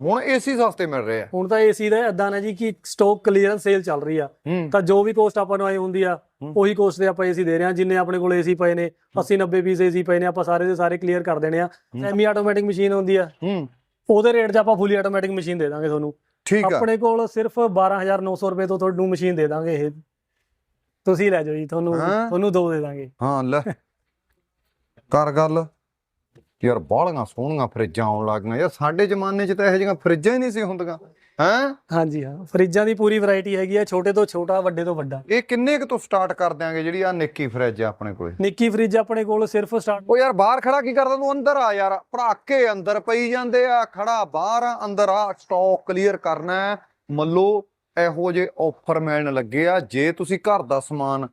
ਹੁਣ ਏਸੀ ਸਸਤੇ ਮਿਲ ਰਹੇ ਆ। ਹੁਣ ਤਾਂ ਏਸੀ ਦਾ ਇਦਾਂ ਨਾ ਜੀ ਕਿ ਸਟਾਕ ਕਲੀਅਰੈਂਸ ਸੇਲ ਚੱਲ ਰਹੀ ਆ। ਤਾਂ ਜੋ ਵੀ ਕੋਸਟ ਆਪਾਂ ਨੂੰ ਆਈ ਹੁੰਦੀ ਆ। ਉਹੀ ਕੋਸਟ ਤੇ ਆਪਾਂ ਏਸੀ ਦੇ ਰਹੇ ਹਾਂ ਜਿੰਨੇ ਆਪਣੇ ਕੋਲ ਏਸੀ ਪਏ ਨੇ 80 90 ਪੀਸ ਏਸੀ ਪਏ ਨੇ ਆਪਾਂ ਸਾਰੇ ਦੇ ਸਾਰੇ ਕਲੀਅਰ ਕਰ ਦੇਣੇ ਆ। ਸੈਮੀ ਆਟੋਮੈਟਿਕ ਮਸ਼ੀਨ ਹੁੰਦੀ ਆ। ਉਹਦੇ ਰੇਟ 'ਚ ਆਪਾਂ ਫੁੱਲੀ ਆਟੋਮੈਟਿਕ ਮਸ਼ੀਨ ਦੇ ਦਾਂਗੇ ਤੁਹਾਨੂੰ। ਠੀਕ ਆ। ਆਪਣੇ ਕੋਲ ਸਿਰਫ 12900 ਰੁਪਏ ਤੋਂ ਤੁਹਾਨੂੰ ਮਸ਼ੀਨ ਦੇ ਦਾਂਗੇ ਇਹ। ਤੁਸੀਂ ਲੈ ਜਾਓ ਜੀ ਤੁਹਾਨੂੰ? ਤੁਹਾਨੂੰ ਦੋ ਦੇ ਦਾਂਗੇ। ਹਾਂ ਲੈ। ਕਰ ਗੱਲ। ਯਾਰ ਬਾਹਲੀਆਂ ਸੋਹਣੀਆਂ ਫਰਿੱਜਾਂ ਆਉਣ ਲੱਗ ਗਈਆਂ ਯਾਰ ਸਾਡੇ ਜ਼ਮਾਨੇ 'ਚ ਤਾਂ ਇਹੋ ਜਿਹੀਆਂ ਫਰਿੱਜਾਂ ਹੀ ਨਹੀਂ ਸੀ ਹੁੰਦੀਆਂ। ਹੈਂ? ਹਾਂਜੀ ਹਾਂ। ਫਰਿੱਜਾਂ ਦੀ ਪੂਰੀ ਵੈਰਾਈਟੀ ਹੈਗੀ ਆ ਛੋਟੇ ਤੋਂ ਛੋਟਾ ਵੱਡੇ ਤੋਂ ਵੱਡਾ। ਇਹ ਕਿੰਨੇ ਕੁ ਤੋਂ ਸਟਾਰਟ ਕਰ ਦਿਆਂਗੇ ਜਿਹੜੀ ਆ ਨਿੱਕੀ ਫਰਿੱਜ ਆ ਆਪਣੇ ਕੋਲੇ? ਨਿੱਕੀ ਫਰਿੱਜ ਆਪਣੇ ਕੋਲ ਸਿਰਫ ਸਟਾਰਟ ਉਹ ਯਾਰ ਬਾਹਰ ਖੜਾ ਕੀ ਕਰਦਾ? ਤੂੰ ਅੰਦਰ ਆ ਯਾਰ। ਭੜਾਕੇ ਅੰਦਰ ਪਈ ਜਾਂਦੇ ਆ ਖੜਾ ਬਾਹਰ ਆ ਅੰਦਰ ਆ। ਸਟਾਕ ਕਲੀਅਰ ਕਰਨਾ ਹੈ। ਮੱਲੋ ਇਹੋ ਜੇ ਆਫਰ ਮਿਲਣ ਲੱਗੇ ਆ। ਜੇ ਤੁਸੀਂ ਘਰ ਦਾ ਸਮਾਨ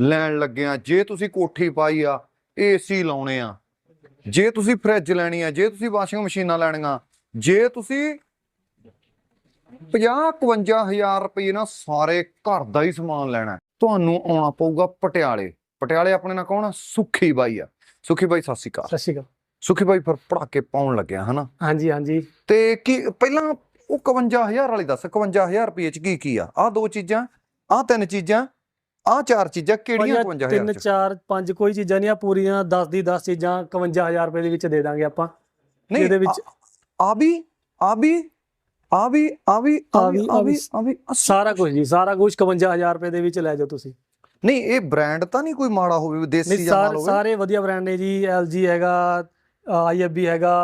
ਲੈਣ ਲੱਗੇ ਆ ਜੇ ਤੁਸੀਂ ਕੋਠੀ ਪਾਈ ਆ ਏਸੀ ਲਾਉਣੇ ਆ। ਜੇ ਤੁਸੀਂ ਫ੍ਰਿਜ ਲੈਣੀ ਆ ਜੇ ਤੁਸੀਂ ਵਾਸ਼ਿੰਗ ਮਸ਼ੀਨਾਂ ਲੈਣੀਆਂ ਜੇ ਤੁਸੀਂ 50 51000 ਰੁਪਏ ਨਾਲ ਸਾਰੇ ਘਰ ਦਾ ਹੀ ਸਮਾਨ ਲੈਣਾ ਹੈ, ਤੁਹਾਨੂੰ ਆਉਣਾ ਪਊਗਾ ਪਟਿਆਲੇ। ਪਟਿਆਲੇ ਆਪਣੇ ਨਾਲ ਕੌਣ ਆ? ਸੁਖੀ ਬਾਈ ਆ। ਸੁਖੀ ਬਾਈ ਸਤਿ ਸ਼੍ਰੀ ਅਕਾਲ। ਸਤਿ ਸ਼੍ਰੀ ਅਕਾਲ। ਸੁਖੀ ਬਾਈ ਫਿਰ ਪੜਾਕੇ ਪਾਉਣ ਲੱਗਿਆ ਹਨਾ? ਹਾਂਜੀ ਹਾਂਜੀ। ਤੇ ਕੀ ਪਹਿਲਾਂ ਉਹ 51000 ਵਾਲੀ ਦੱਸ 51000 ਰੁਪਏ ਚ ਕੀ ਕੀ ਆ? ਆ ਦੋ ਚੀਜ਼ਾਂ ਆ ਤਿੰਨ ਚੀਜ਼ਾਂ ਆ ਚਾਰ ਚੀਜ਼ਾਂ ਕਿਹੜੀਆਂ ਭਾਈ 51000 ਤਿੰਨ ਚਾਰ ਪੰਜ ਕੋਈ ਚੀਜ਼ਾਂ ਨਹੀਂ ਆ ਪੂਰੀਆਂ 10 ਦੀ 10 ਚੀਜ਼ਾਂ 51000 ਰੁਪਏ ਦੇ ਵਿੱਚ ਦੇ ਦਾਂਗੇ ਆਪਾਂ। ਨਹੀਂ ਇਹਦੇ ਵਿੱਚ ਆ- ਵੀ ਆ ਵੀ ਆ ਵੀ ਆ ਵੀ ਆ ਵੀ ਆ ਵੀ ਆ ਵੀ ਸਾਰਾ ਕੁਝ ਜੀ ਸਾਰਾ ਕੁਝ 51000 ਰੁਪਏ ਦੇ ਵਿੱਚ ਲੈ ਜਾਓ ਤੁਸੀਂ। ਨਹੀਂ ਇਹ ਬ੍ਰਾਂਡ ਤਾਂ ਨਹੀਂ ਕੋਈ ਮਾੜਾ ਹੋਵੇ ਦੇਸੀ ਜਾਂ ਮਾਲ ਸਾਰੇ ਹੋਵੇ। ਸਾਰੇ ਵਧੀਆ ਬ੍ਰਾਂਡ ਨੇ ਜੀ LG ਹੈਗਾ IFB ਹੈਗਾ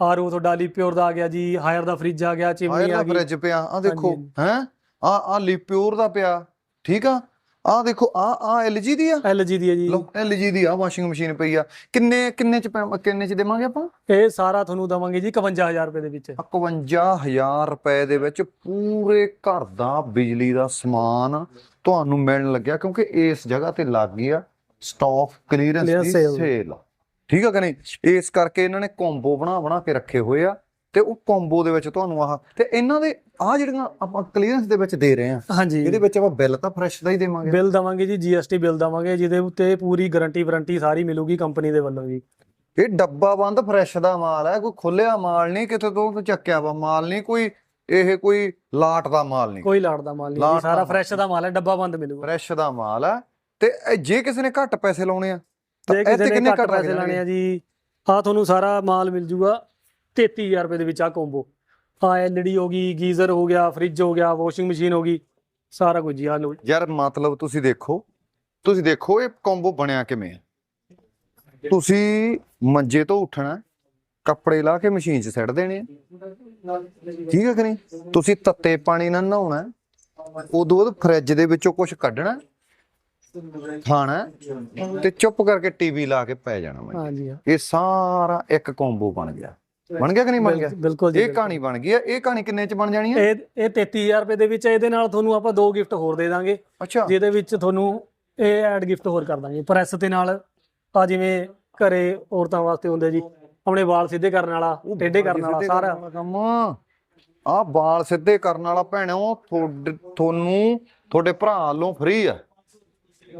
ਆਰਓ ਤੋਂ ਡਾਲੀ ਪਿਓਰ ਦਾ ਆ ਗਿਆ ਜੀ ਹਾਇਰ ਦਾ ਫ੍ਰਿਜ ਆ ਗਿਆ ਚਿਮਨੀ ਆ ਦਾ ਗਈ। ਫ੍ਰਿਜ ਪਿਆ ਆ ਦੇਖੋ। ਹੈ? ਆ ਆ ਲਿਪਿਓਰ ਦਾ ਪਿਆ ਠੀਕ ਆ? ਆ ਦੇਖੋ ਆ ਆ LG ਦੀ ਆ? LG ਦੀ ਹੈ ਜੀ। ਲੋ LG ਦੀ ਆ ਵਾਸ਼ਿੰਗ ਮਸ਼ੀਨ ਪਈ ਆ। ਕਿੰਨੇ ਕਿੰਨੇ ਚ ਪੈ- ਕਿੰਨੇ ਚ ਦੇਵਾਂਗੇ ਆਪਾਂ? ਇਹ ਸਾਰਾ ਤੁਹਾਨੂੰ ਦਵਾਂਗੇ ਜੀ 51000 ਰੁਪਏ ਦੇ ਵਿੱਚ। 51000 ਰੁਪਏ ਦੇ ਵਿੱਚ ਪੂਰੇ ਘਰ ਦਾ ਬਿਜਲੀ ਦਾ ਸਮਾਨ ਤੁਹਾਨੂੰ ਮਿਲਣ ਲੱਗਿਆ ਕਿਉਂਕਿ ਇਸ ਜਗ੍ਹਾ ਤੇ ਲੱਗ ਗਈ ਆ ਸਟਾਕ ਕਲੀਅਰੈਂਸ Clearance ਦੀ sale। ਸੇਲ ਠੀਕ ਆ ਕਿ ਨਹੀਂ? ਇਸ ਕਰਕੇ ਇਹਨਾਂ ਨੇ ਕੰਬੋ ਬਣਾ ਬਣਾ ਕੇ ਰੱਖੇ ਹੋਏ ਆ। ਤੇ ਉਹ ਕੰਬੋ ਦੇ ਵਿੱਚ ਤੁਹਾਨੂੰ ਆਹ ਤੇ ਇਹਨਾਂ ਦੇ ਆ ਜਿਹੜੀਆਂ ਆਪਾਂ ਕਲੀਅਰੈਂਸ ਦੇ ਵਿੱਚ ਦੇ ਰਹੇ ਆ ਹਾਂਜੀ। ਇਹਦੇ ਵਿੱਚ ਆਪਾਂ ਬਿੱਲ ਤਾਂ ਫਰੈਸ਼ ਦਾ ਹੀ ਦੇਵਾਂਗੇ। ਬਿੱਲ ਦਵਾਂਗੇ ਜੀ GST ਬਿੱਲ ਦਵਾਂਗੇ ਜਿਹਦੇ ਉੱਤੇ ਪੂਰੀ ਗਾਰੰਟੀ ਵਾਰੰਟੀ ਸਾਰੀ ਮਿਲੂਗੀ ਕੰਪਨੀ ਦੇ ਵੱਲੋਂ ਜੀ। ਇਹ ਡੱਬਾ ਬੰਦ ਫਰੈਸ਼ ਦਾ ਮਾਲ ਹੈ ਕੋਈ ਖੁੱਲਿਆ ਮਾਲ ਨਹੀਂ ਕਿਤੇ ਤੋਂ ਚੱਕਿਆ ਵਾ ਮਾਲ ਨਹੀਂ ਕੋਈ ਇਹ ਕੋਈ ਲਾਟ ਦਾ ਮਾਲ ਨਹੀਂ। ਕੋਈ ਲਾੜ ਦਾ ਮਾਲ ਨਹੀਂ ਲਾਟ ਸਾਰਾ। ਫਰੈਸ਼ ਦਾ ਮਾਲ ਹੈ ਡੱਬਾ ਬੰਦ ਮਿਲੂਗਾ। ਫਰੈਸ਼ ਦਾ ਮਾਲ ਹੈ ਤੇ ਜੇ ਕਿਸੇ ਨੇ ਘੱਟ ਪੈਸੇ ਲਾਉਣੇ ਆ ਤਾਂ ਇਹ ਤੇ ਕਿੰਨੇ ਘੱਟ ਘੱਟ ਪੈਸੇ ਲਾਣੇ ਆ ਜੀ ਆ ਤੁਹਾਨੂੰ ਸਾਰਾ ਮਾਲ ਮਿਲ ਜੂਗਾ 33000 ਰੁਪਏ ਦੇ ਵਿੱਚ ਆ ਕੰਬੋ ਆ ਐਲਈਡੀ ਹੋ ਗਈ ਗੀਜ਼ਰ ਹੋ ਗਿਆ ਫ੍ਰਿਜ ਹੋ ਗਿਆ ਵਾਸ਼ਿੰਗ ਮਸ਼ੀਨ ਹੋ ਗਈ ਸਾਰਾ ਕੁਝ ਜੀ ਆ ਲਓ ਯਾਰ ਮਤਲਬ ਤੁਸੀਂ ਦੇਖੋ ਤੁਸੀਂ ਦੇਖੋ ਇਹ ਕੰਬੋ ਬਣਿਆ ਕਿਵੇਂ ਆ। ਤੁਸੀਂ ਮੰਜੇ ਤੋਂ ਉੱਠਣਾ ਕੱਪੜੇ ਲਾ ਕੇ ਮਸ਼ੀਨ 'ਚ ਸਿੱਟ ਦੇਣੇ ਆ। ਠੀਕ ਹੈ ਕਿ ਨਹੀਂ? ਤੁਸੀਂ ਤੱਤੇ ਪਾਣੀ ਨਾਲ ਨਹਾਉਣਾ ਉਦੋਂ ਬਾਅਦ ਫਰਿੱਜ ਦੇ ਵਿੱਚੋਂ ਕੁਝ ਕੱਢਣਾ ਖਾਣਾ ਤੇ ਚੁੱਪ ਕਰਕੇ ਟੀਵੀ ਲਾ ਕੇ ਪੈ ਜਾਣਾ ਹਾਂ। ਇਹ ਸਾਰਾ ਇੱਕ ਕੰਬੋ ਬਣ ਗਿਆ। ਬਣ ਗਿਆ ਕਿ ਨਹੀਂ ਬਣ ਗਿਆ? ਬਿਲ- ਬਿਲਕੁਲ ਜੀ ਇਹ ਕਹਾਣੀ ਬਣ ਗਈ ਆ ਇਹ ਕਹਾਣੀ ਕਿੰਨੇ 'ਚ ਬਣ ਜਾਣੀ ਆ ਇਹ ਇਹ 33000 ਰੁਪਏ ਦੇ ਵਿੱਚ ਹੈ। ਇਹਦੇ ਨਾਲ ਤੁਹਾਨੂੰ ਆਪਾਂ ਦੋ ਗਿਫਟ ਹੋਰ ਦੇ ਦਾਂਗੇ। ਅੱਛਾ। ਜਿਹਦੇ ਵਿੱਚ ਤੁਹਾਨੂੰ ਇਹ ਐਡ ਗਿਫਟ ਹੋਰ ਕਰ ਦਾਂਗੇ। ਪ੍ਰੈਸ ਦੇ ਨਾਲ ਆ ਜਿਵੇਂ ਘਰੇ ਔਰਤਾਂ ਵਾਸਤੇ ਹੁੰਦੇ ਜੀ ਆਪਣੇ ਵਾਲ ਸਿੱਧੇ ਕਰਨ ਵਾਲਾ ਟੇਢੇ ਕਰਨ ਵਾਲਾ ਸਾਰਾ। ਕੰਮ। ਆ ਵਾਲ ਸਿੱਧੇ ਕਰਨ ਵਾਲਾ ਭੈਣੋ ਤੁਹਾਡੇ- ਤੁਹਾਨੂੰ ਤੁਹਾਡੇ ਭਰਾ ਵੱਲੋਂ ਫ੍ਰੀ ਆ।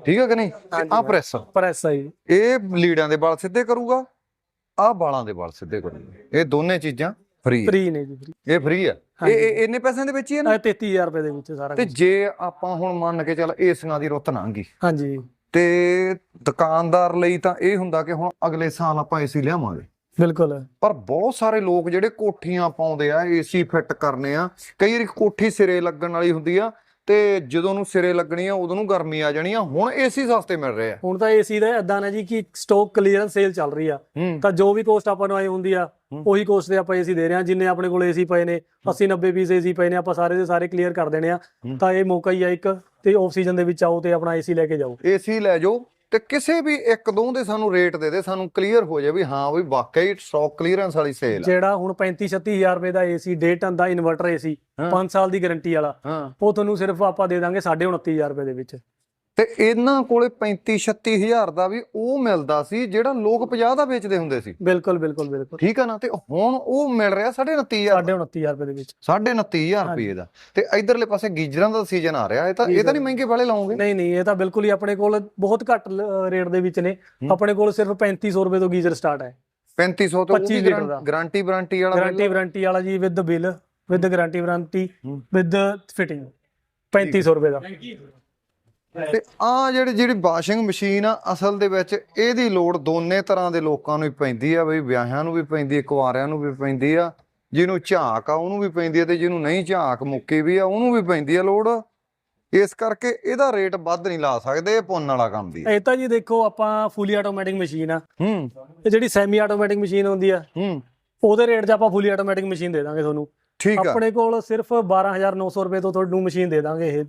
ਠੀਕ ਹੈ ਕਿ ਨਹੀਂ? ਆ ਪ੍ਰੈਸ। ਪ੍ਰੈਸ ਹੈ ਜੀ। ਇਹ ਲੀੜਾਂ ਦੇ ਵਾਲ ਸਿੱਧੇ ਕਰੂਗਾ। ਆ ਵਾਲਾਂ ਦੇ ਵਾਲ ਸਿੱਧੇ ਕਰੂਗਾ ਇਹ ਦੋਨੇ ਚੀਜ਼ਾਂ ਫ੍ਰੀ ਫ੍ਰੀ ਨੇ ਜੀ free। ਇਹ ਫ੍ਰੀ ਆ। ਇਹ ਇਹ ਇੰਨੇ ਪੈਸਿਆਂ ਦੇ ਵਿੱਚ ਹੀ ਹੈ ਨਾ? ਇਹ 33000 ਰੁਪਏ ਦੇ ਵਿੱਚ ਸਾਰਾ ਤੇ ਜੇ ਆਪਾਂ ਹੁਣ ਮੰਨ ਕੇ ਚੱਲ ਏਸੀਆਂ ਦੀ ਰੁੱਤ ਲੰਘ ਗਈ ਹਾਂਜੀ। ਤੇ ਦੁਕਾਨਦਾਰ ਲਈ ਤਾਂ ਇਹ ਹੁੰਦਾ ਕਿ ਹੁਣ ਅਗਲੇ ਸਾਲ ਆਪਾਂ ਏਸੀ ਲਿਆਵਾਂਗੇ। ਬਿਲਕੁਲ। ਪਰ ਬਹੁਤ ਸਾਰੇ ਲੋਕ ਜਿਹੜੇ ਕੋਠੀਆਂ ਪਾਉਂਦੇ ਆ ਏਸੀ ਫਿੱਟ ਕਰਨੇ ਆ ਕਈ ਵਾਰੀ ਕੋਠੀ ਸਿਰੇ ਲੱਗਣ ਵਾਲੀ ਹੁੰਦੀ ਆ ਤੇ ਜਦੋਂ ਨੂੰ ਸਿਰੇ ਲੱਗਣੀ ਆ ਉਦੋਂ ਨੂੰ ਗਰਮੀ ਆ ਜਾਣੀ ਆ। ਹੁਣ ਏਸੀ ਸਸਤੇ ਮਿਲ ਰਹੇ ਆ। ਹੁਣ ਤਾਂ ਏਸੀ ਦਾ ਇਦਾਂ ਨਾ ਜੀ ਕਿ ਸਟਾਕ ਕਲੀਅਰੈਂਸ ਸੇਲ ਚੱਲ ਰਹੀ ਆ। ਤਾਂ ਜੋ ਵੀ ਕੋਸਟ ਆਪਾਂ ਨੂੰ ਆਈ ਹੁੰਦੀ ਆ। ਉਹੀ ਕੋਸਟ ਤੇ ਆਪਾਂ ਏਸੀ ਦੇ ਰਹੇ ਹਾਂ ਜਿੰਨੇ ਆਪਣੇ ਕੋਲ ਏਸੀ ਪਏ ਨੇ 80 90 ਪੀਸ ਏਸੀ ਪਏ ਨੇ ਆਪਾਂ ਸਾਰੇ ਦੇ ਸਾਰੇ ਕਲੀਅਰ ਕਰ ਦੇਣੇ ਆ। ਤਾਂ ਇਹ ਮੌਕਾ ਹੀ ਆ ਇੱਕ ਤੇ ਆਫ ਸੀਜ਼ਨ ਦੇ ਵਿੱਚ ਆਓ ਤੇ ਆਪਣਾ ਏਸੀ ਲੈ ਕੇ ਜਾਓ। ਏਸੀ ਲੈ ਜਾਓ। ਤੇ ਕਿਸੇ ਵੀ ਇੱਕ ਦੋ ਦੇ ਸਾਨੂੰ ਰੇਟ ਦੇ ਦੇ ਸਾਨੂੰ ਕਲੀਅਰ ਹੋ ਜਾਏ ਵੀ ਹਾਂ ਵੀ ਵਾਕਈ ਸਟਾਕ ਕਲੀਅਰੈਂਸ ਵਾਲੀ ਸੇਲ ਆ। ਜਿਹੜਾ ਹੁਣ 35 36000 ਰੁਪਏ ਦਾ ਏਸੀ ਡੇ ਟਨ ਦਾ ਇਨਵਰਟਰ ਏਸੀ ਹਾਂ। 5 ਸਾਲ ਦੀ ਗਾਰੰਟੀ ਵਾਲਾ। ਹਾਂ। ਉਹ ਤੁਹਾਨੂੰ ਸਿਰਫ ਆਪਾਂ ਦੇ ਦਾਂਗੇ 29000 ਰੁਪਏ ਦੇ ਵਿੱਚ। ਤੇ ਇਹਨਾਂ ਕੋਲੇ 35 36000 ਦਾ ਵੀ ਉਹ ਮਿਲਦਾ ਸੀ ਜਿਹੜਾ ਲੋਕ 50 ਦਾ ਵੇਚਦੇ ਹੁੰਦੇ ਸੀ। ਬਿਲਕੁਲ ਬਿਲਕੁਲ ਬਿਲਕੁਲ। ਠੀਕ ਆ ਨਾ? ਤੇ ਹੁਣ ਉਹ ਮਿਲ ਰਿਹਾ 29500 29000 ਰੁਪਏ ਦੇ ਵਿੱਚ। 29500 ਰੁਪਏ ਦਾ। ਤੇ ਇਧਰਲੇ ਪਾਸੇ ਗੀਜਰਾਂ ਦਾ ਸੀਜ਼ਨ ਆ ਰਿਹਾ। ਇਹ ਤਾਂ ਇਹ ਤਾਂ ਨਹੀਂ ਮਹਿੰਗੇ ਵਾਲੇ ਲਾਉਂਗੇ ਨਹੀਂ ਨਹੀਂ ਇਹ ਤਾਂ ਬਿਲਕੁਲ ਹੀ ਆਪਣੇ ਕੋਲ ਬਹੁਤ ਘੱਟ ਰੇਟ ਦੇ ਵਿੱਚ ਨੇ। ਆਪਣੇ ਕੋਲ ਸਿਰਫ 3500 ਰੁਪਏ ਤੋਂ ਗੀਜ਼ਰ ਸਟਾਰਟ ਹੈ। 3500 ਤੇ 25 ਲੀਟਰ ਦਾ। ਗਾਰੰਟੀ ਵਾਰੰਟੀ ਵਾਲਾ ਗਾਰੰਟੀ ਵਾਰੰਟੀ ਵਾਲਾ ਜੀ with bill with guarantee warranty. With fitting 3500 ਰੁਪਏ ਦਾ। ਤੇ ਆ ਜਿਹੜੀ ਜਿਹੜੀ ਵਾਸ਼ਿੰਗ ਮਸ਼ੀਨ ਆ ਅਸਲ ਦੇ ਵਿੱਚ ਇਹਦੀ ਲੋੜ ਦੋਨੇ ਤਰ੍ਹਾਂ ਦੇ ਲੋਕਾਂ ਨੂੰ ਹੀ ਪੈਂਦੀ ਆ ਬਈ ਵਿਆਹਾਂ ਨੂੰ ਵੀ ਪੈਂਦੀ ਹੈ ਕੁਆਰਿਆਂ ਨੂੰ ਵੀ ਪੈਂਦੀ ਆ। ਜਿਹਨੂੰ ਝਾਕ ਆ ਉਹਨੂੰ ਵੀ ਪੈਂਦੀ ਆ ਤੇ ਜਿਹਨੂੰ ਨਹੀਂ ਝਾਕ ਮੁੱਕੀ ਵੀ ਆ ਉਹਨੂੰ ਵੀ ਪੈਂਦੀ ਆ ਲੋੜ। ਇਸ ਕਰਕੇ ਇਹਦਾ ਰੇਟ ਵੱਧ ਨਹੀਂ ਲਾ ਸਕਦੇ ਇਹ ਪੁੰਨ ਵਾਲਾ ਕੰਮ ਦੀ ਆ। ਇਹ ਤਾਂ ਜੀ ਦੇਖੋ ਆਪਾਂ ਫੁੱਲੀ ਆਟੋਮੈਟਿਕ ਮਸ਼ੀਨ ਆ। ਹੂੰ। ਤੇ ਜਿਹੜੀ ਸੈਮੀ ਆਟੋਮੈਟਿਕ ਮਸ਼ੀਨ ਹੁੰਦੀ ਆ ਹੂੰ। ਉਹਦੇ ਰੇਟ 'ਚ ਆਪਾਂ ਫੁੱਲੀ ਆਟੋਮੈਟਿਕ ਮਸ਼ੀਨ ਦੇ ਦਾਂਗੇ ਤੁਹਾਨੂੰ। ਠੀਕ ਆ। ਆਪਣੇ ਕੋਲ ਸਿਰਫ 12900 ਰੁਪਏ ਤੋਂ ਤੁਹਾਨੂੰ ਮਸ਼ੀਨ ਦੇ ਦਾਂਗੇ ਇਹ।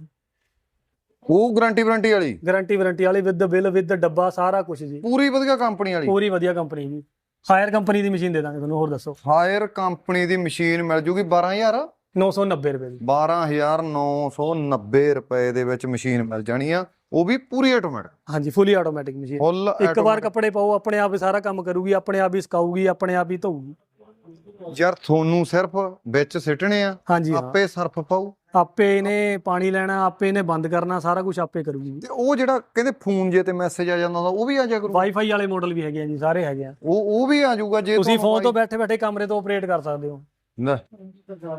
ਉਹ ਗਾਰੰਟੀ ਵਾਰੰਟੀ ਵਾਲੀ? ਗਾਰੰਟੀ ਵਾਰੰਟੀ ਵਾਲੀ ਵਿਦ ਬਿੱਲ ਵਿਦ ਡੱਬਾ ਸਾਰਾ ਕੁਝ ਜੀ। ਪੂਰੀ ਵਧੀਆ ਕੰਪਨੀ ਵਾਲੀ? ਪੂਰੀ ਵਧੀਆ ਕੰਪਨੀ ਜੀ। ਹਾਇਰ ਕੰਪਨੀ ਦੀ ਮਸ਼ੀਨ ਦੇ ਦਾਂਗੇ ਤੁਹਾਨੂੰ ਹੋਰ ਦੱਸੋ। ਹਾਇਰ ਕੰਪਨੀ ਦੀ ਮਸ਼ੀਨ ਮਿਲ ਜੂਗੀ 12000 990 ਰੁਪਏ ਦੀ। 12990 ਰੁਪਏ ਦੇ ਵਿੱਚ ਮਸ਼ੀਨ ਮਿਲ ਜਾਣੀ ਆ। ਉਹ ਵੀ ਪੂਰੀ ਆਟੋਮੈਟਿਕ ਹਾਂਜੀ ਫੁੱਲੀ ਆਟੋਮੈਟਿਕ ਮਸ਼ੀਨ ਇੱਕ ਵਾਰ ਕੱਪੜੇ ਪਾਓ ਆਪਣੇ ਆਪ ਹੀ ਸਾਰਾ ਕੰਮ ਕਰੂਗੀ ਆਪਣੇ ਆਪ ਹੀ ਸੁਕਾਊਗੀ ਆਪਣੇ ਆਪ ਹੀ ਧੋਊਗੀ। ਯਾਰ ਤੁਹਾਨੂੰ ਸਿਰਫ ਵਿੱਚ ਸਿੱਟਣੇ ਆ ਹਾਂਜੀ ਹਾਂ। ਆਪੇ ਸਰਫ ਪਾਉ ਆਪੇ ਇਹਨੇ ਪਾਣੀ ਲੈਣਾ ਆਪੇ ਇਹਨੇ ਬੰਦ ਕਰਨਾ ਸਾਰਾ ਕੁਝ ਆਪੇ ਕਰੂਗੀ। ਤੇ ਉਹ ਜਿਹੜਾ ਕਹਿੰਦੇ ਫੋਨ ਜੇ ਤੇ ਮੈਸੇਜ ਆ ਜਾਂਦਾ ਹੁੰਦਾ ਉਹ ਵੀ ਆ ਜਾ ਕਰੂ ਵਾਈਫਾਈ ਵਾਲੇ ਮਾਡਲ ਵੀ ਹੈਗੇ ਆ ਜੀ ਸਾਰੇ ਹੈਗੇ ਆ। ਉਹ ਉਹ ਵੀ ਆ ਜਾਊਗਾ ਜੇ ਤੁਸੀਂ ਫੋਨ ਤੋਂ ਬੈਠੇ ਬੈਠੇ ਕਮਰੇ ਤੋਂ ਆਪਰੇਟ ਕਰ ਸਕਦੇ ਹੋ। ਲੈ,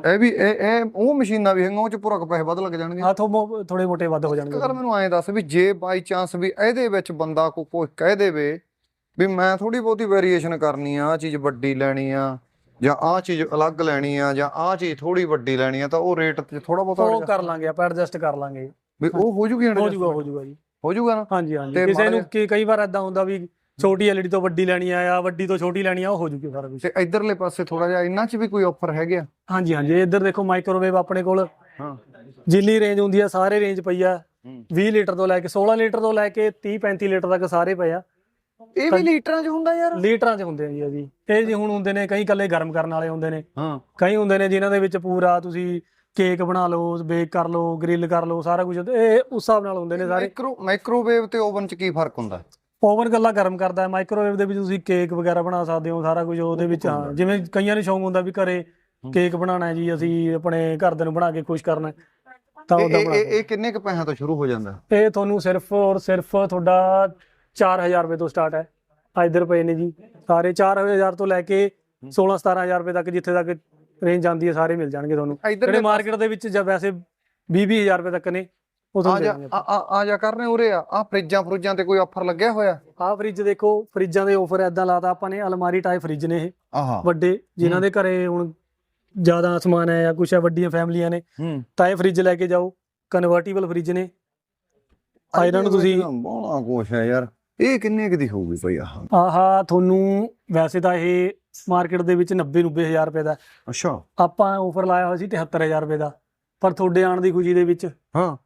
ਇਹ ਵੀ ਇਹ ਇਹ ਉਹ ਮਸ਼ੀਨਾਂ ਵੀ ਹੈਗੀਆਂ ਉਹ ਚ ਪੂਰਾ ਕੁ ਪੈਸੇ ਵੱਧ ਲੱਗ ਜਾਣਗੇ। ਆ ਥੋੜੇ ਮੋਟੇ ਵੱਧ ਹੋ ਜਾਣਗੇ। ਅਗਰ ਮੈਨੂੰ ਐਂ ਦੱਸ ਵੀ ਜੇ ਬਾਈ ਚਾਂਸ ਵੀ ਇਹਦੇ ਵਿੱਚ ਬੰਦਾ ਕੋ ਕੋਈ ਕਹਿ ਦੇਵੇ ਵੀ ਮੈਂ ਥੋੜੀ ਬਹੁਤੀ ਵੇਰੀਏਸ਼ਨ ਕਰਨੀ ਆ ਆ ਚੀਜ਼ ਵੱਡੀ ਲੈਣੀ ਆ ਜਾਂ ਆ ਚੀਜ਼ ਅਲੱਗ ਲੈਣੀ ਆ ਜਾਂ ਆ ਚੀਜ਼ ਥੋੜੀ ਵੱਡੀ ਲੈਣੀ ਆ ਤਾਂ ਉਹ ਰੇਟ ਤੇ ਥੋੜਾ ਬਹੁਤਾ ਉਹ ਕਰ ਲਾਂਗੇ ਆਪਾਂ ਐਡਜਸਟ ਕਰ ਲਾਂਗੇ। ਵੀ ਉਹ ਹੋ ਜੂਗੀ ਹੋ? ਜਾਊਗਾ ਹੋ ਜਾਊਗਾ ਜੀ। ਹੋ ਜੂਗਾ ਨਾ? ਹਾਂਜੀ ਹਾਂਜੀ। ਕਿਸੇ ਨੂੰ ਕੀ- ਕਈ ਵਾਰ ਐਦਾਂ ਹੁੰਦਾ ਵੀ ਛੋਟੀ ਐਲਈਡੀ ਤੋਂ ਵੱਡੀ ਲੈਣੀ ਆ ਜਾਂ ਵੱਡੀ ਤੋਂ ਛੋਟੀ ਲੈਣੀ ਆ ਉਹ ਹੋ ਜੂਗੀ ਸਾਰਾ ਕੁਝ ਤੇ ਇਧਰਲੇ ਪਾਸੇ ਥੋੜਾ ਜਿਹਾ ਇਹਨਾਂ 'ਚ ਵੀ ਕੋਈ ਆਫਰ ਹੈਗੇ ਆ? ਹਾਂਜੀ ਹਾਂਜੀ। ਇੱਧਰ ਦੇਖੋ ਮਾਈਕ੍ਰੋਵੇਵ ਆਪਣੇ ਕੋਲ। ਹਾਂ। ਜਿੰਨੀ ਰੇਂਜ ਹੁੰਦੀ ਆ ਸਾਰੇ ਰੇਂਜ ਪਈ ਆ। ਹੂੰ। 20 ਲੀਟਰ ਤੋਂ ਲੈ ਕੇ 16 ਲੀਟਰ ਤੋਂ ਲੈ ਕੇ 30 35 ਲੀਟਰ ਤੱਕ ਸਾਰੇ ਪਏ ਆ। ਇਹ ਵੀ ਲੀਟਰਾਂ 'ਚ ਹੁੰਦਾ ਯਾਰ? ਲੀਟਰਾਂ 'ਚ ਹੁੰਦੇ ਆ ਜੀ ਇਹ ਜੀ ਇਹ ਜੀ ਹੁਣ ਹੁੰਦੇ ਨੇ ਕਈ ਕੱਲੇ ਗਰਮ ਕਰਨ ਵਾਲੇ ਹੁੰਦੇ ਨੇ। ਹਾਂ। ਕਈ ਹੁੰਦੇ ਨੇ ਜਿਨ੍ਹਾਂ ਦੇ ਵਿੱਚ ਪੂਰਾ ਤੁਸੀਂ ਕੇਕ ਬਣਾ ਲਓ ਬੇਕ ਕਰ ਲਓ ਗ੍ਰਿਲ ਕਰ ਲਓ ਸਾਰਾ ਕੁਝ ਇਹ ਉਸ ਹਿਸਾਬ ਨਾਲ ਹੁੰਦੇ ਨੇ ਸਾਰੇ। ਮਾਈਕਰੋ ਮਾਈਕ੍ਰੋਵੇਵ ਤੇ ਓਵਨ 'ਚ ਕੀ ਫ਼ਰਕ ਹੁੰਦਾ? ਓਵਨ ਗੱਲਾਂ ਗਰਮ ਕਰਦਾ ਹੈ। ਮਾਈਕ੍ਰੋਵੇਵ ਦੇ ਵਿੱਚ ਤੁਸੀਂ ਕੇਕ ਵਗੈਰਾ ਬਣਾ ਸਕਦੇ ਹੋ ਸਾਰਾ ਕੁਝ ਉਹਦੇ ਵਿੱਚ ਹਾਂ। ਜਿਵੇਂ ਕਈਆਂ ਨੂੰ ਸ਼ੌਂਕ ਹੁੰਦਾ ਵੀ ਘਰੇ ਕੇਕ ਬਣਾਉਣਾ ਹੈ ਜੀ ਅਸੀਂ ਆਪਣੇ ਘਰਦਿਆਂ ਨੂੰ ਬਣਾ ਕੇ ਖੁਸ਼ ਕਰਨਾ ਹੈ, ਤਾਂ ਇਹ ਉਹਦਾ ਇਹ- ਬਣਾ ਇਹ ਇਹ ਕਿੰਨੇ ਕੁ ਪੈਸਿਆਂ ਤੋਂ ਸ਼ੁਰੂ ਹੋ ਜਾਂਦਾ? ਇਹ ਤੁਹਾਨੂੰ ਸਿਰਫ ਔਰ ਸਿਰਫ ਤੁਹਾਡਾ 4000 ਰੁਪਏ ਤੋਂ ਸਟਾਰਟ ਹੈ। ਆ ਇੱਧਰ ਪਏ ਨੇ ਜੀ। ਸਾਰੇ 4000 ਤੋਂ ਲੈ ਕੇ 16 17000 ਰੁਪਏ ਤੱਕ ਜਿੱਥੇ ਤੱਕ ਰੇਂਜ ਜਾਂਦੀ ਹੈ ਸਾਰੇ ਮਿਲ ਜਾਣਗੇ ਤੁਹਾਨੂੰ। ਜਿਹੜੇ ਮਾਰਕੀਟ ਦੇ ਵਿੱਚ ਜਾਂ ਵੈਸੇ 20 20000 ਰੁਪਏ ਤੱਕ ਨੇ ਉਹ ਆ ਤੁਹਾਨੂੰ ਆ ਆ- ਆ ਜਾ ਕਰਨੇ ਉਰੇ ਆ। ਆ ਫਰਿੱਜਾਂ ਫਰੁੱਜਾਂ ਤੇ ਕੋਈ ਆਫਰ ਲੱਗਿਆ ਹੋਇਆ? ਆਹ ਫ੍ਰਿਜ ਦੇਖੋ ਫ੍ਰਿਜਾਂ ਦੇ ਆਫਰ ਐਦਾਂ ਲਾਤਾ ਆਪਾਂ ਨੇ ਅਲਮਾਰੀ ਟਾਈਪ ਫ੍ਰਿਜ ਨੇ ਇਹ। ਵੱਡੇ ਜਿਨ੍ਹਾਂ ਦੇ ਘਰੇ ਹੁਣ ਜ਼ਿਆਦਾ ਸਮਾਨ ਹੈ ਜਾਂ ਕੁਛ ਹੈ ਵੱਡੀਆਂ ਫੈਮਲੀਆਂ ਨੇ ਤਾਂ ਇਹ ਫ੍ਰਿਜ ਲੈ ਕੇ ਜਾਓ। ਕਨਵਰਟੀਬਲ ਫ੍ਰਿਜ ਨੇ। ਆ ਇਹਨਾਂ ਨੂੰ ਤੁਸੀਂ ਬੋਲਾ ਕੁਛ ਹੈ ਯਾਰ। ਇਹ ਕਿੰਨੇ ਕੁ ਦੀ ਹੋਊਗੀ ਭਈ ਆਹ? ਆਹਾ ਤੁਹਾਨੂੰ ਵੈਸੇ ਤਾਂ ਇਹ ਮਾਰਕੀਟ ਦੇ ਵਿੱਚ 90 90000 ਰੁਪਏ ਦਾ ਹੈ। ਅੱਛਾ। ਆਪਾਂ ਆਫਰ ਲਾਇਆ ਹੋਇਆ ਸੀ 73000 ਰੁਪਏ ਦਾ ਪਰ ਤੁਹਾਡੇ ਆਣ ਦੀ ਖੁਸ਼ੀ ਦੇ ਵਿੱਚ ਹਾਂ।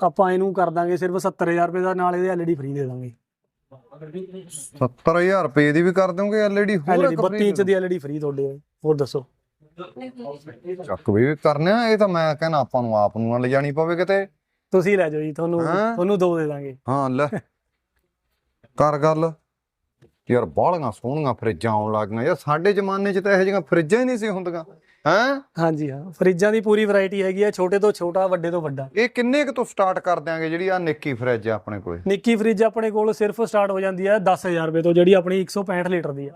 ਆਪਾਂ ਇਹਨੂੰ ਕਰ ਦਾਂਗੇ ਸਿਰਫ 70000 ਰੁਪਏ ਦਾ ਨਾਲ ਇਹਦੇ ਐਲਈਡੀ ਫ੍ਰੀ ਦੇ ਦਾਂਗੇ। 70000 ਰੁਪਏ ਦੀ ਵੀ ਕਰ ਦੋਗੇ ਐਲਈਡੀ ਹੋਰ ਐਲਈਡੀ ਇੱਕ 32 ਇੰਚ ਦੀ ਐਲਈਡੀ ਫ੍ਰੀ ਤੁਹਾਡੇ ਹੋਰ ਦੱਸੋ। ਚੱਕ ਵੀ ਕਰਨੇ ਇਹ ਤਾਂ ਮੈਂ ਕਹਿੰਦਾ ਆਪਾਂ ਨੂੰ ਆਪ ਨੂੰ ਨਾ ਲਿਜਾਣੀ ਪਵੇ ਕਿਤੇ। ਤੁਸੀਂ ਲੈ ਜਾਓ ਜੀ ਤੁਹਾਨੂੰ ਹੈਂ? ਤੁਹਾਨੂੰ ਦੋ ਦੇ ਦਾਂਗੇ। ਹਾਂ ਲੈ। ਕਰ ਗੱਲ। ਯਾਰ ਬਾਹਲੀਆਂ ਸੋਹਣੀਆਂ ਫਰਿੱਜਾਂ ਆਉਣ ਲੱਗ ਗਈਆਂ ਯਾਰ ਸਾਡੇ ਜ਼ਮਾਨੇ 'ਚ ਤਾਂ ਇਹੋ ਜਿਹੀਆਂ ਫਰਿੱਜਾਂ ਹੀ ਨਹੀਂ ਸੀ ਹੁੰਦੀਆਂ। ਹੈਂ? ਹਾਂਜੀ ਹਾਂ। ਫਰਿੱਜਾਂ ਦੀ ਪੂਰੀ ਵੈਰਾਈਟੀ ਹੈਗੀ ਹੈ ਛੋਟੇ ਤੋਂ ਛੋਟਾ ਵੱਡੇ ਤੋਂ ਵੱਡਾ। ਇਹ ਕਿੰਨੇ ਕੁ ਤੋਂ ਸਟਾਰਟ ਕਰ ਦਿਆਂਗੇ ਜਿਹੜੀ ਆ ਨਿੱਕੀ ਫਰਿੱਜ ਆ ਆਪਣੇ ਕੋਲੇ? ਨਿੱਕੀ ਫਰਿੱਜ ਆਪਣੇ ਕੋਲ ਸਿਰਫ ਸਟਾਰਟ ਹੋ ਜਾਂਦੀ ਹੈ 10000 ਰੁਪਏ ਤੋਂ ਜਿਹੜੀ ਆਪਣੀ 165 ਲੀਟਰ ਦੀ ਹੈ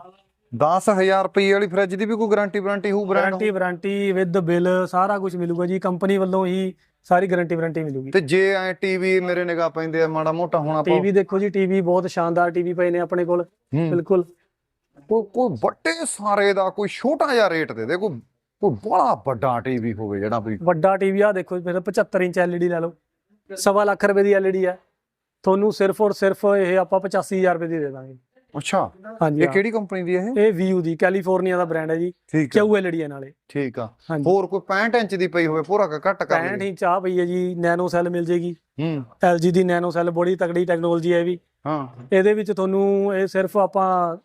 10000 ਰੁਪਏ ਵਾਲੀ ਫਰਿੱਜ ਦੀ ਵੀ ਕੋਈ ਗਾਰੰਟੀ ਵਾਰੰਟੀ ਹੋਊ brand guarantee warranty with bill ਸਾਰਾ ਕੁਝ ਮਿਲੂਗਾ ਜੀ। ਕੰਪਨੀ ਵੱਲੋਂ ਹੀ ਸਾਰੀ ਗਾਰੰਟੀ ਵਾਰੰਟੀ ਮਿਲੂਗੀ। ਤੇ ਜੇ ਐ ਟੀਵੀ ਮੇਰੇ ਨਿਗਾਹ ਪੈਂਦੇ ਆ ਮਾੜਾ ਮੋਟਾ ਹੋਣਾ ਪਾ ਟੀਵੀ ਦੇਖੋ ਜੀ ਟੀਵੀ ਬਹੁਤ ਸ਼ਾਨਦਾਰ ਟੀਵੀ ਪਏ ਨੇ ਆਪਣੇ ਕੋਲ ਬਿਲਕੁਲ। ਕੋਈ ਕੋਈ ਵੱਡੇ ਸਾਰੇ ਦਾ ਕੋਈ ਛੋਟਾ ਜਿਹਾ ਰੇਟ ਦੇ ਦੇ ਕੋਈ ਕੋਈ ਬੜਾ ਵੱਡਾ ਟੀਵੀ ਹੋਵੇ ਜਿਹੜਾ ਵੀ। ਵੱਡਾ ਟੀਵੀ ਆ ਦੇਖੋ ਮੇਰੇ 75 ਇੰਚ ਐਲਈਡੀ ਲੈ ਲਓ। ਸਵਾ ਲੱਖ ਰੁਪਏ ਦੀ ਐਲਈਡੀ ਹੈ ਤੁਹਾਨੂੰ ਸਿਰਫ ਔਰ ਸਿਰਫ ਇਹ ਆਪਾਂ 85000 ਰੁਪਏ ਦੀ ਦੇ ਦਾਂਗੇ। ਅੱਛਾ। ਹਾਂਜੀ ਇਹ। ਕਿਹੜੀ ਕੰਪਨੀ ਦੀ ਹੈ ਇਹ? ਇਹ ਵੀਯੂ ਦੀ ਕੈਲੀਫੋਰਨੀਆ ਦਾ ਬ੍ਰਾਂਡ ਹੈ ਜੀ। ਠੀਕ ਆ ਹੈ ਨਾਲੇ। ਠੀਕ ਆ। ਹਾਂਜੀ। ਹੋਰ ਕੋਈ 65 ਇੰਚ ਦੀ ਪਈ ਹੋਵੇ ਪੂਰਾ ਘੱਟ ਕਰ 65 ਲਈ ਇੰਚ ਆ ਪਈ ਹੈ ਜੀ ਨੈਨੋ ਸੈੱਲ ਮਿਲ ਜੇਗੀ। ਹੂੰ। LG ਦੀ ਨੈਨੋ ਸੈੱਲ ਬੜੀ ਤਕੜੀ ਟੈਕਨੋਲੋਜੀ ਹੈ ਇਹ ਵੀ। ਹਾਂ। ਇਹਦੇ ਵਿੱਚ ਤੁਹਾਨੂੰ ਇਹ ਸਿਰਫ ਆਪਾਂ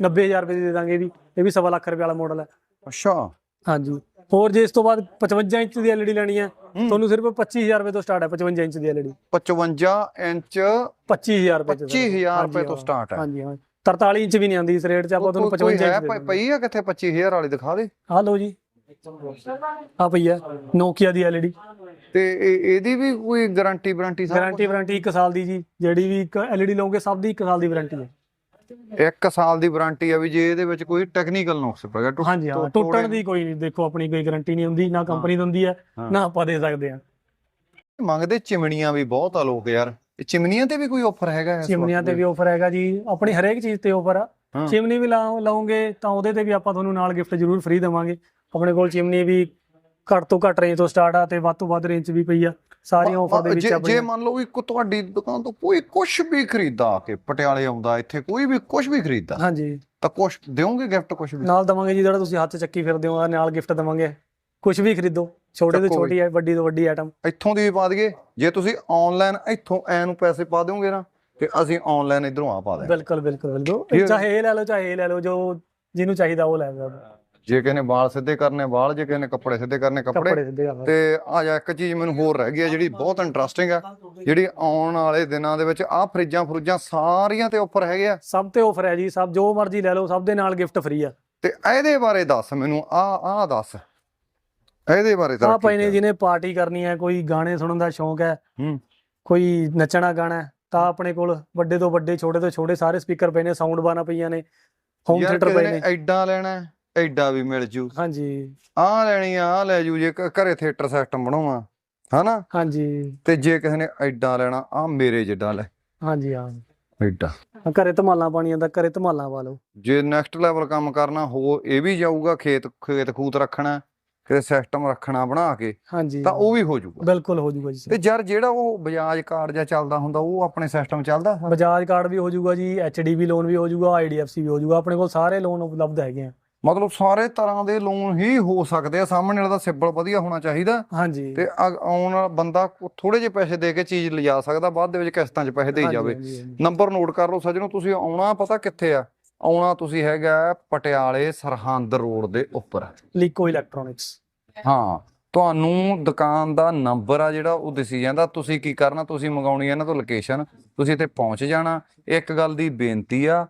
90000 ਰੁਪਏ ਦੀ ਦੇ ਦਾਂਗੇ ਵੀ। ਇਹ ਵੀ ਸਵਾ ਲੱਖ ਰੁਪਏ ਵਾਲਾ ਮਾਡਲ ਹੈ। ਅੱਛਾ। ਹਾਂਜੀ। ਹੋਰ ਜੇ ਇਸ ਤੋਂ ਬਾਅਦ 55 ਇੰਚ ਦੀ LED ਲੈਣੀ ਹੈ ਤੁਹਾਨੂੰ ਸਿਰਫ 25000 ਰੁਪਏ ਤੋਂ ਸਟਾਰਟ ਹੈ 55 ਇੰਚ ਦੀ LED 55 ਇੰਚ 25000 ਰੁਪਏ ਤੋਂ 25000 ਰੁਪਏ ਤੋਂ ਹਾਂ। start ਹੈ। ਹਾਂਜੀ ਹਾਂ। 43 ਇੰਚ ਵੀ ਨਹੀਂ ਆਉਂਦੀ ਇਸ ਰੇਟ 'ਚ ਆਪਾਂ ਤੁਹਾਨੂੰ ਕੋਈ- ਕੋਈ 55 ਹੈ ਇੰਚ ਪਈ ਆ ਕਿੱਥੇ? 25000 ਵਾਲੀ ਦਿਖਾ ਦੇ। ਆ ਲਓ ਜੀ। ਆ ਪਈ ਹੈ ਨੋਕੀਆ ਦੀ LED ਤੇ ਇਹ- ਇਹਦੀ ਵੀ ਕੋਈ ਗਾਰੰਟੀ ਵਾਰੰਟੀ ਸਭ ਗਾਰੰਟੀ ਵਾਰੰਟੀ 1 ਸਾਲ ਦੀ ਜੀ। ਜਿਹੜੀ ਵੀ ਇੱਕ LED ਲਓਗੇ ਸਭ ਦੀ 1 ਸਾਲ ਦੀ ਵਾਰੰਟੀ ਹੈ ਇੱਕ ਸਾਲ ਦੀ ਵਾਰੰਟੀ ਆ ਵੀ ਜੇ ਇਹਦੇ ਵਿੱਚ ਕੋਈ ਟੈਕਨੀਕਲ ਨੁਕਸ ਪੈ ਗਿਆ ਹਾਂਜੀ ਹਾਂ ਟੁੱਟ- ਟੁੱਟਣ ਦੀ ਕੋਈ ਨਹੀਂ ਦੇਖੋ ਆਪਣੀ ਕੋਈ ਗਾਰੰਟੀ ਨਹੀਂ ਹੁੰਦੀ ਨਾ ਕੰਪਨੀ ਦਿੰਦੀ ਹੈ ਹਾਂ। ਨਾ ਆਪਾਂ ਦੇ ਸਕਦੇ ਹਾਂ। ਮੰਗਦੇ ਚਿਮਨੀਆਂ ਵੀ ਬਹੁਤ ਆ ਲੋਕ ਯਾਰ। ਇਹ ਚਿਮਨੀਆਂ ਤੇ ਵੀ ਕੋਈ ਆਫਰ ਹੈਗਾ ਇਸ ਚਿਮਨੀਆਂ ਤੇ? ਵੀ ਆਫਰ ਹੈਗਾ ਜੀ ਆਪਣੀ ਹਰੇਕ ਚੀਜ਼ ਤੇ ਆਫਰ ਆ। ਹਾਂ। ਚਿਮਨੀ ਵੀ ਲਾਓਗੇ ਤਾਂ ਉਹਦੇ ਤੇ ਵੀ ਆਪਾਂ ਤੁਹਾਨੂੰ ਨਾਲ ਗਿਫਟ ਜ਼ਰੂਰ ਫ੍ਰੀ ਦੇਵਾਂਗੇ। ਆਪਣੇ ਕੋਲ ਚਿਮਨੀ ਵੀ ਘੱਟ ਤੋਂ ਘੱਟ ਰੇਂਜ ਤੋਂ ਸਟਾਰਟ ਆ ਤੇ ਵੱਧ ਤੋਂ ਵੱਧ ਰੇਂਜ ਵੀ ਪਈ ਆ। ਸਾਰੀਆਂ ਆਫਰ ਦੇ ਵਿੱਚ ਜੇ ਜੇ ਆਪਣੀਆਂ ਮੰਨ ਲਓ ਵੀ ਕੋ ਤੁਹਾਡੀ ਦੁਕਾਨ ਤੋਂ ਕੋਈ ਕੁਝ ਵੀ ਖਰੀਦਾ ਆ ਕੇ ਪਟਿਆਲੇ ਆਉਂਦਾ ਇੱਥੇ ਕੋਈ ਵੀ ਕੁਝ ਵੀ ਖਰੀਦਾ ਹਾਂਜੀ। ਤਾਂ ਕੁਝ ਦਿਓਗੇ ਗਿਫਟ ਕੁਝ ਵੀ? ਨਾਲ ਦਵਾਂਗੇ ਜੀ ਜਿਹੜਾ ਤੁਸੀਂ ਹੱਥ 'ਚ ਚੱਕੀ ਫਿਰਦੇ ਹੋ ਨਾਲ ਗਿਫਟ ਦਵਾਂਗੇ। ਕੁਝ ਵੀ ਖਰੀਦੋ ਛੋਟੇ ਤੋਂ ਚੱਕੋ ਵੀ। ਛੋਟੀ ਹੈ ਵੱਡੀ ਤੋਂ ਵੱਡੀ ਆਈਟਮ ਇੱਥੋਂ ਦੀ ਵੀ ਪਾ ਦਈਏ ਜੇ ਤੁਸੀਂ ਆਨਲਾਈਨ ਇੱਥੋਂ ਐ ਨੂੰ ਪੈਸੇ ਪਾ ਦਿਓਗੇ ਨਾ ਤੇ ਅਸੀਂ ਆਨਲਾਈਨ ਇਧਰੋਂ ਆ ਪਾ ਦੇ ਬਿਲਕੁਲ ਬਿਲਕੁਲ ਬਿਲਕੁਲ। ਇਹ- ਚਾਹੇ ਇਹ ਲੈ ਲਓ ਚਾਹੇ ਇਹ ਲੈ ਲਓ ਜੋ ਜਿਹਨੂੰ ਚਾਹੀਦਾ ਉਹ ਲੈ ਲਓ। ਜੇ ਕਿਸੇ ਨੇ ਵਾਲ ਸਿੱਧੇ ਕਰਨੇ ਵਾਲ ਜੇ ਕਿਸੇ ਨੇ ਕੱਪੜੇ ਸਿੱਧੇ ਕਰਨੇ ਕੱਪੜੇ। ਸਿੱਧੇ ਤੇ ਆ ਜਾ ਇੱਕ ਚੀਜ਼ ਮੈਨੂੰ ਹੋਰ ਰਹਿ ਗਈ ਹੈ ਜਿਹੜੀ ਬਹੁਤ ਇੰਟਰਸਟਿੰਗ ਹੈ ਜਿਹੜੀ ਆਉਣ ਵਾਲੇ ਦਿਨਾਂ ਦੇ ਵਿੱਚ ਆਹ ਫਰਿੱਜਾਂ ਫਰੁੱਜਾਂ ਸਾਰੀਆਂ ਤੇ ਆਫਰ ਹੈਗੇ ਆ। ਸਭ ਤੇ ਆਫਰ ਹੈ ਜੀ ਸਭ ਜੋ ਮਰਜ਼ੀ ਲੈ ਲਓ ਸਭ ਦੇ ਨਾਲ ਗਿਫਟ ਫ੍ਰੀ ਆ। ਤੇ ਇਹਦੇ ਬਾਰੇ ਦੱਸ ਮੈਨੂੰ ਆ ਆ ਦੱਸ। ਇਹਦੇ ਬਾਰੇ ਤਾਂ ਆ ਪਏ ਨੇ ਜਿਹਨੇ ਪਾਰਟੀ ਕਰਨੀ ਹੈ ਕੋਈ ਗਾਣੇ ਸੁਣਨ ਦਾ ਸ਼ੌਂਕ ਹੈ ਹੂੰ। ਕੋਈ ਨੱਚਣਾ ਗਾਣਾ ਤਾਂ ਆਪਣੇ ਕੋਲ ਵੱਡੇ ਤੋਂ ਵੱਡੇ ਛੋਟੇ ਤੋਂ ਛੋਟੇ ਸਾਰੇ ਸਪੀਕਰ ਪਏ ਨੇ ਸਾਊਂਡ ਬਾਰਾਂ ਪਈਆਂ ਨੇ ਹੋਮ ਥੀਏਟਰ ਪਏ ਨੇ। ਐਡਾ ਲੈਣਾ ਐਡਾ ਵੀ ਮਿਲ ਜੂ। ਹਾਂਜੀ। ਆ ਲੈਣੀ ਆ ਲੈ ਜੂ ਜੇ ਘਰੇ ਥੀਏਟਰ ਸਿਸਟਮ ਬਣਾਉਣਾ ਹਨਾ? ਹਾਂਜੀ। ਤੇ ਜੇ ਕਿਸੇ ਨੇ ਐਡਾ ਲੈਣਾ ਆ ਮੇਰੇ ਜਿੱਡਾ ਲੈ। ਹਾਂਜੀ ਹਾਂ। ਐਡਾ। ਘਰੇ ਧਮਾਲਾਂ ਪਾਣੀਆਂ ਦਾ ਘਰੇ ਧਮਾਲਾਂ ਪਾ ਲਓ। ਜੇ ਨੈਕਸਟ ਲੈਵਲ ਕੰਮ ਕਰਨਾ ਹੋ ਇਹ ਵੀ ਜਾਊਗਾ ਖੇਤ ਖੇਤ ਖੂਤ ਰੱਖਣਾ ਕਿਤੇ ਸਿਸਟਮ ਰੱਖਣਾ ਬਣਾ ਕੇ ਹਾਂਜੀ। ਤਾਂ ਉਹ ਵੀ ਹੋ ਜਾਊਗਾ। ਬਿਲਕੁਲ ਹੋ ਜਾਊਗਾ ਜੀ। ਤੇ ਯਾਰ ਜਿਹੜਾ ਉਹ ਬਜਾਜ ਕਾਰਡ ਜਾਂ ਚੱਲਦਾ ਹੁੰਦਾ ਉਹ ਆਪਣੇ ਸਿਸਟਮ ਚੱਲਦਾ? ਬਜਾਜ ਕਾਰਡ ਵੀ ਹੋ ਜਾਊਗਾ ਜੀ ਐਚਡੀਬੀ ਲੋਨ ਵੀ ਹੋ ਜਾਊਗਾ ਆਈਡੀਐਫਸੀ ਵੀ ਹੋ ਜਾਊਗਾ। ਆਪਣੇ ਕੋਲ ਸਾਰੇ ਲੋਨ ਉਪਲਬਧ ਹੈਗੇ ਆ। ਮਤਲਬ ਸਾਰੇ ਤਰ੍ਹਾਂ ਦੇ ਲੋਨ ਹੀ ਹੋ ਸਕਦੇ ਆ। ਸਾਹਮਣੇ ਵਾਲਾ ਦਾ ਸਿਬਲ ਵਧੀਆ ਹੋਣਾ ਚਾਹੀਦਾ। ਹਾਂਜੀ। ਤੇ ਆਉਣ ਵਾਲਾ ਬੰਦਾ ਥੋੜੇ ਜਿਹੇ ਪੈਸੇ ਦੇ ਕੇ ਚੀਜ਼ ਲਿਜਾ ਸਕਦਾ ਬਾਅਦ ਦੇ ਵਿੱਚ ਕਿਸ਼ਤਾਂ 'ਚ ਪੈਸੇ ਦੇਈ ਹਾਂਜੀ, ਜਾਵੇ। ਹਾਂਜੀ, ਹਾਂਜੀ। ਨੰਬਰ ਨੋਟ ਕਰ ਲਓ ਸੱਜਣੋ ਤੁਸੀਂ ਆਉਣਾ ਪਤਾ ਕਿੱਥੇ ਆ? ਆਉਣਾ ਤੁਸੀਂ ਹੈਗਾ ਪਟਿਆਲੇ ਸਰਹੰਦ ਰੋਡ ਦੇ ਉੱਪਰ। ਲੀਕੋ ਇਲੈਕਟ੍ਰੋਨਿਕਸ ਹਾਂ, ਤੁਹਾਨੂੰ ਦੁਕਾਨ ਦਾ ਨੰਬਰ ਆ ਜਿਹੜਾ, ਉਹ ਦਿਸੀ ਜਾਂਦਾ। ਤੁਸੀਂ ਕੀ ਕਰਨਾ? ਤੁਸੀਂ ਮੰਗਾਉਣੀ ਹੈ ਇਹਨਾਂ ਤੋਂ ਲੋਕੇਸ਼ਨ ਤੁਸੀਂ ਇੱਥੇ ਪਹੁੰਚ ਜਾਣਾ। ਇੱਕ ਗੱਲ ਦੀ ਬੇਨਤੀ ਆ,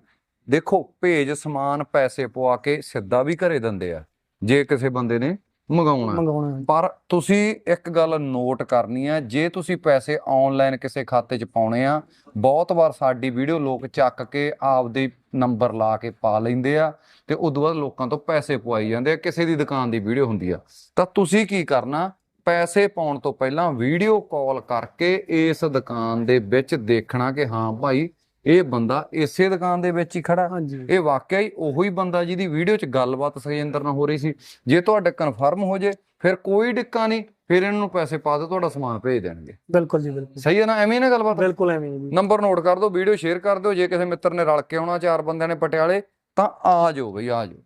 ਦੇਖੋ, ਭੇਜ ਸਮਾਨ ਪੈਸੇ ਪਵਾ ਕੇ ਸਿੱਧਾ ਵੀ ਘਰੇ ਦਿੰਦੇ ਆ। ਜੇ ਕਿਸੇ ਬੰਦੇ ਨੇ ਮੰਗਾਉਣਾ। ਮੰਗਾਉਣਾ ਪਰ ਤੁਸੀਂ ਇੱਕ ਗੱਲ ਨੋਟ ਕਰਨੀ ਹੈ ਜੇ ਤੁਸੀਂ ਪੈਸੇ ਆਨਲਾਈਨ ਕਿਸੇ ਖਾਤੇ 'ਚ ਪਾਉਣੇ ਆ ਬਹੁਤ ਵਾਰ ਸਾਡੀ ਵੀਡੀਓ ਲੋਕ ਚੱਕ ਕੇ ਆਪਦੇ ਨੰਬਰ ਲਾ ਕੇ ਪਾ ਲੈਂਦੇ ਆ ਤੇ ਉਦੋਂ ਬਾਅਦ ਲੋਕਾਂ ਤੋਂ ਪੈਸੇ ਪਵਾਈ ਜਾਂਦੇ ਆ ਕਿਸੇ ਦੀ ਦੁਕਾਨ ਦੀ ਵੀਡੀਓ ਹੁੰਦੀ ਆ। ਤਾਂ ਤੁਸੀਂ ਕੀ ਕਰਨਾ ਪੈਸੇ ਪਾਉਣ ਤੋਂ ਪਹਿਲਾਂ ਵੀਡੀਓ ਕਾਲ ਕਰਕੇ ਇਸ ਦੁਕਾਨ ਦੇ ਵਿੱਚ ਦੇਖਣਾ ਕਿ ਹਾਂ ਭਾਈ ਇਹ ਬੰਦਾ ਇਸੇ ਦੁਕਾਨ ਦੇ ਵਿੱਚ ਹੀ ਖੜਾ। ਇਹ ਵਾਕਿਆ ਹੀ ਉਹੀ ਬੰਦਾ ਜਿਹਦੀ ਵੀਡੀਓ 'ਚ ਗੱਲਬਾਤ ਸੁਖਜਿੰਦਰ ਨਾਲ ਹੋ ਰਹੀ ਸੀ। ਜੇ ਤੁਹਾਡਾ ਕਨਫਰਮ ਹੋ ਜੇ ਫਿਰ ਕੋਈ ਡਿੱਕਾ ਨਹੀਂ ਫਿਰ ਇਹਨਾਂ ਨੂੰ ਪੈਸੇ ਪਾ ਦਿਓ ਤੁਹਾਡਾ ਸਮਾਨ ਭੇਜ ਦੇਣਗੇ। ਬਿਲਕੁਲ ਜੀ ਬਿਲਕੁਲ। ਸਹੀ ਹੈ ਨਾ? ਐਵੇਂ ਹੀ ਨਾ ਗੱਲਬਾਤ? ਬਿਲਕੁਲ ਐਵੇਂ ਜੀ। ਨੰਬਰ ਨੋਟ ਕਰ ਦਿਓ ਵੀਡੀਓ ਸ਼ੇਅਰ ਕਰ ਦਿਓ। ਜੇ ਕਿਸੇ ਮਿੱਤਰ ਨੇ ਰਲ ਕੇ ਆਉਣਾ ਚਾਰ ਬੰਦਿਆਂ ਨੇ ਪਟਿਆਲੇ ਤਾਂ ਆ ਜਾਓ ਬਈ ਆ ਜਾਓ।